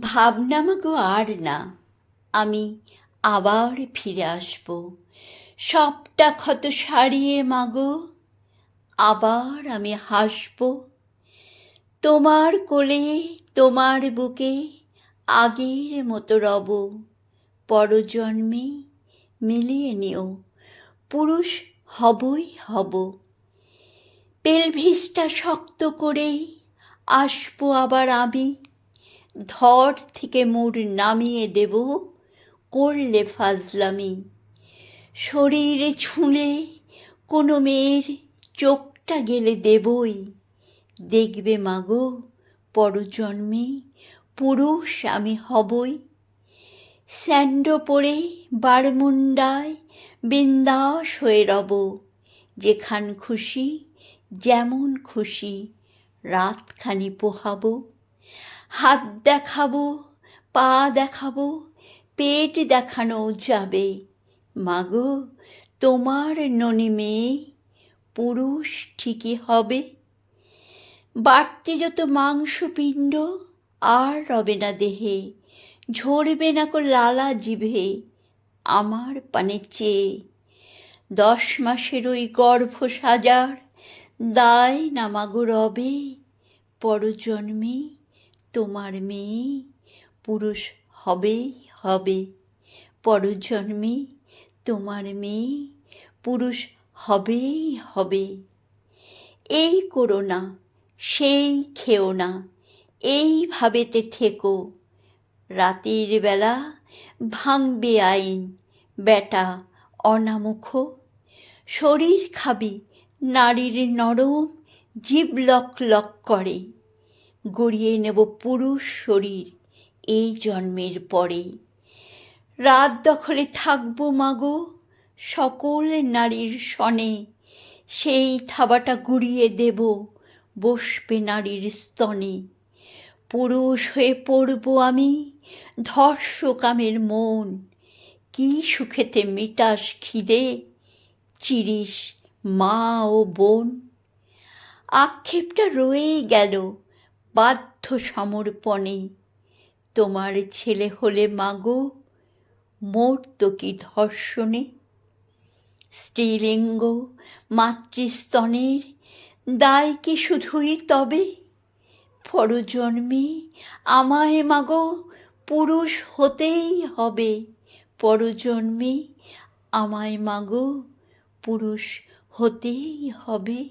ভাবনা মাগো আর না, আমি আবার ফিরে আসব। সবটা ক্ষত সারিয়ে মাগো, আবার আমি হাসব। তোমার কোলে, তোমার বুকে আগের মতো রব, পরজন্মে মিলিয়ে নিও, পুরুষ হবই হব। পেলভিসটা শক্ত করেই আসব আবার আমি। ধর থেকে মুড় নামিয়ে দেব, করলে ফাজলামি। শরীরে ছুঁলে কোনো মেয়ের চোখটা গেলে দেবই। দেখবে মাগো, পরজন্মে পুরুষ আমি হবই। স্যান্ডো পরে বারমুন্ডায় বিন্দাস হয়ে রব, যেখান খুশি, যেমন খুশি রাতখানি পোহাবো। হাত দেখাবো, পা দেখাবো, পেট দেখানো যাবে। মাগো, তোমার ননি মেয়ে পুরুষ ঠিকই হবে। বাড়তে যত মাংসপিণ্ড আর রবে না দেহে, ঝরবে না কো লালা জিভে আমার পানে চেয়ে। দশ মাসের ওই গর্ভ সাজার দায় না মাগো রবে, পরজন্মে তোমার মেয়ে পুরুষ হবেই হবে। পরজন্মে তোমার মেয়ে পুরুষ হবেই হবে। এই করো না, সেই খেও না, এইভাবেতে থেকো। রাতের বেলা ভাঙবে আইন বেটা অনামুখ। শরীর খাবি, নারীর নরম জীব লক লক করে। গড়িয়ে নেব পুরুষ শরীর এই জন্মের পরে রাত দখলে থাকব মাগো, সকল নারীর সনে সেই থাবাটা গুড়িয়ে দেব, বসবে নারীর স্তনে। পুরুষ হয়ে পড়ব আমি ধর্ষকামের মন। কি সুখেতে মিটাস খিদে, চিরিস মা ও বোন। আক্ষেপটা রয়েই গেল বাধ্য সমর্পণে তোমার ছেলে হলে মাগো মরত কি ধর্ষণে? স্ত্রীলিঙ্গ, মাতৃস্তনের দায় কি শুধুই তবে? পরজন্মে আমায় মাগো, পুরুষ হতেই হবে। পরজন্মে আমায় মাগো, পুরুষ হতেই হবে।